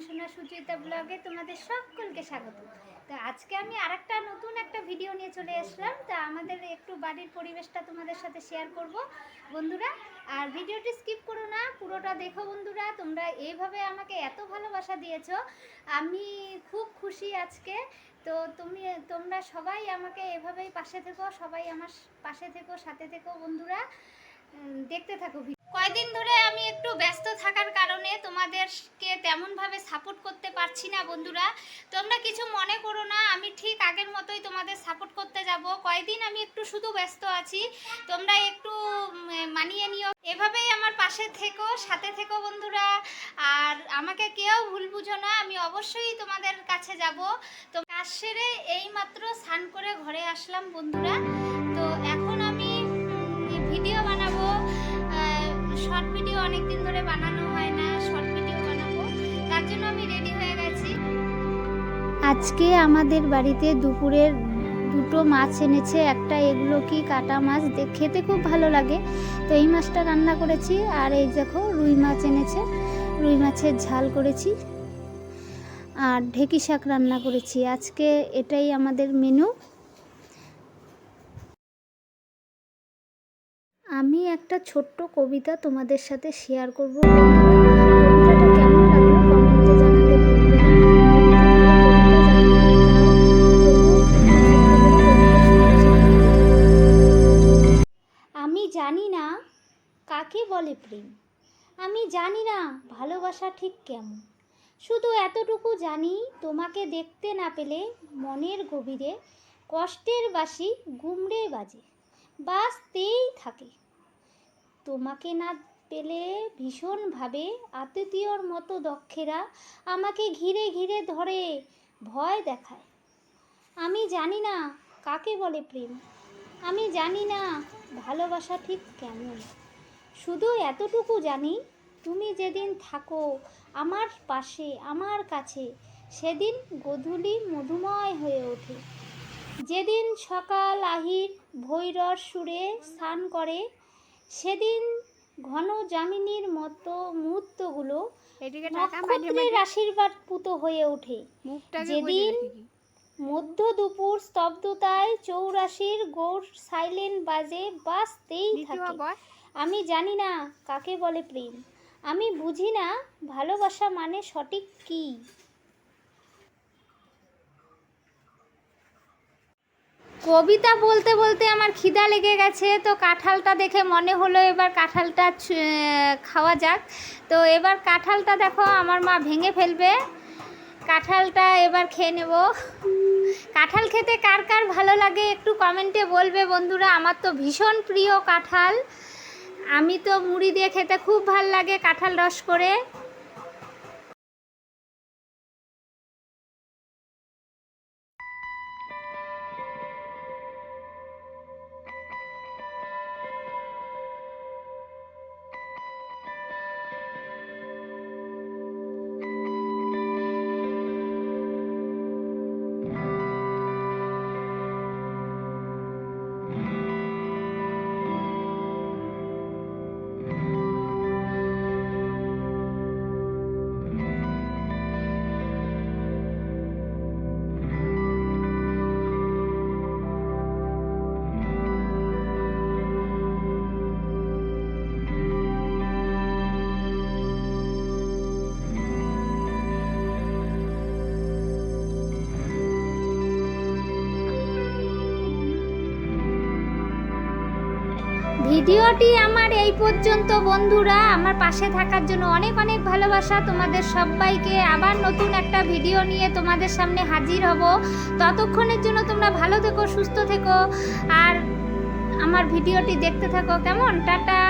সুচিতা ব্লগে তোমাদের সকলকে স্বাগত। তো আজকে আমি আরেকটা নতুন একটা ভিডিও নিয়ে চলে এসলাম তা আমাদের একটু বাড়ির পরিবেশটা তোমাদের সাথে শেয়ার করব বন্ধুরা। আর ভিডিওটি স্কিপ করো না, পুরোটা দেখো বন্ধুরা। তোমরা এইভাবে আমাকে এত ভালোবাসা দিয়েছ, আমি খুব খুশি আজকে। তো তুমি, তোমরা সবাই আমাকে এভাবেই পাশে থেকো, সবাই আমার পাশে থেকো, সাথে থেকো বন্ধুরা। দেখতে থাকো। কয়দিন ধরে আমি একটু ব্যস্ত থাকার কারণে তোমাদেরকে তেমনভাবে সাপোর্ট করতে পারছি না বন্ধুরা। তোমরা কিছু মনে করো না, আমি ঠিক আগের মতোই তোমাদের সাপোর্ট করতে যাব। কয়দিন আমি একটু শুধু ব্যস্ত আছি। তোমরা একটু মানিয়ে নিও। এভাবেই আমার পাশে থেকো, সাথে থেকো বন্ধুরা। আর আমাকে কেউ ভুল বুঝো না, আমি অবশ্যই তোমাদের কাছে যাব। তো কাজ সেরে এইমাত্র স্নান করে ঘরে আসলাম বন্ধুরা। তো এখন আমি ভিডিও বানাবো। শর্ট ভিডিও অনেক দিন ধরে বানানো হয় না শর্ট ভিডিও বানাবো। তার জন্য আমি রেডি হয়ে গেছি। আজকে আমাদের বাড়িতে দুপুরের দুটো মাছ এনেছে, একটা এগুলো কি কাটা মাছ খেতে খুব ভালো লাগে। তো এই মাছটা রান্না করেছি, আর এই দেখো রুই মাছ এনেছে। রুই মাছের ঝাল করেছি, আর ঢেকি শাক রান্না করেছি। আজকে এটাই আমাদের মেনু আমি একটা ছোট্ট কবিতা তোমাদের সাথে শেয়ার করব। আমি জানি না কাকে বলে প্রেম। আমি জানি না ভালোবাসা ঠিক কেমন। শুধু এতটুকু জানি তোমাকে দেখতে না পেলে মনের গভীরে কষ্টের বাসি গুমড়ে বাজে। বাজতেই থাকে। তোমাকে না পেলে ভীষণভাবে আতিথিয়র মতো দক্ষেরা আমাকে ঘিরে ঘিরে ধরে, ভয় দেখায়। আমি জানি না কাকে বলে প্রেম। আমি জানি না ভালোবাসা ঠিক কেমন। শুধু এতটুকু জানি, তুমি যেদিন থাকো আমার পাশে, আমার কাছে, সেদিন গধূলি মধুময় হয়ে ওঠে। যেদিন সকাল আহির ভৈরর সুরে স্নান করে সেদিন ঘন জামিনীর মতো মুহূর্তগুলো নক্ষত্রের আশীর্বাদ পুত হয়ে ওঠে। যেদিন মধ্য দুপুর স্তব্ধতায় চৌরাশির গৌর সাইলেন্ট বাজে বাজতেই থাকে। আমি জানি না কাকে বলে প্রেম। আমি বুঝি না ভালোবাসা মানে সঠিক কী? কবিতা বলতে বলতে আমার খিদা লেগে গেছে, তো কাঁঠালটা দেখে মনে হলো এবার কাঁঠালটা খাওয়া যাক। তো এবার কাঁঠালটা দেখো, আমার মা ভেঙে ফেলবে। কাঁঠালটা এবার খেয়ে নেব। কাঁঠাল খেতে কার কার ভালো লাগে একটু কমেন্টে বলবে বন্ধুরা। আমার তো ভীষণ প্রিয় কাঁঠাল। আমি তো মুড়ি দিয়ে খেতে খুব ভালো লাগে কাঁঠাল রস করে। ভিডিওটি আমার এই পর্যন্ত, বন্ধুরা। আমার পাশে থাকার জন্য অনেক অনেক ভালোবাসা। তোমাদের সবাইকে আবার নতুন একটা ভিডিও নিয়ে তোমাদের সামনে হাজির হব। ততক্ষণের জন্য তোমরা ভালো থেকো, সুস্থ থেকো। আর আমার ভিডিওটি দেখতে থাকো, কেমন? টাটা।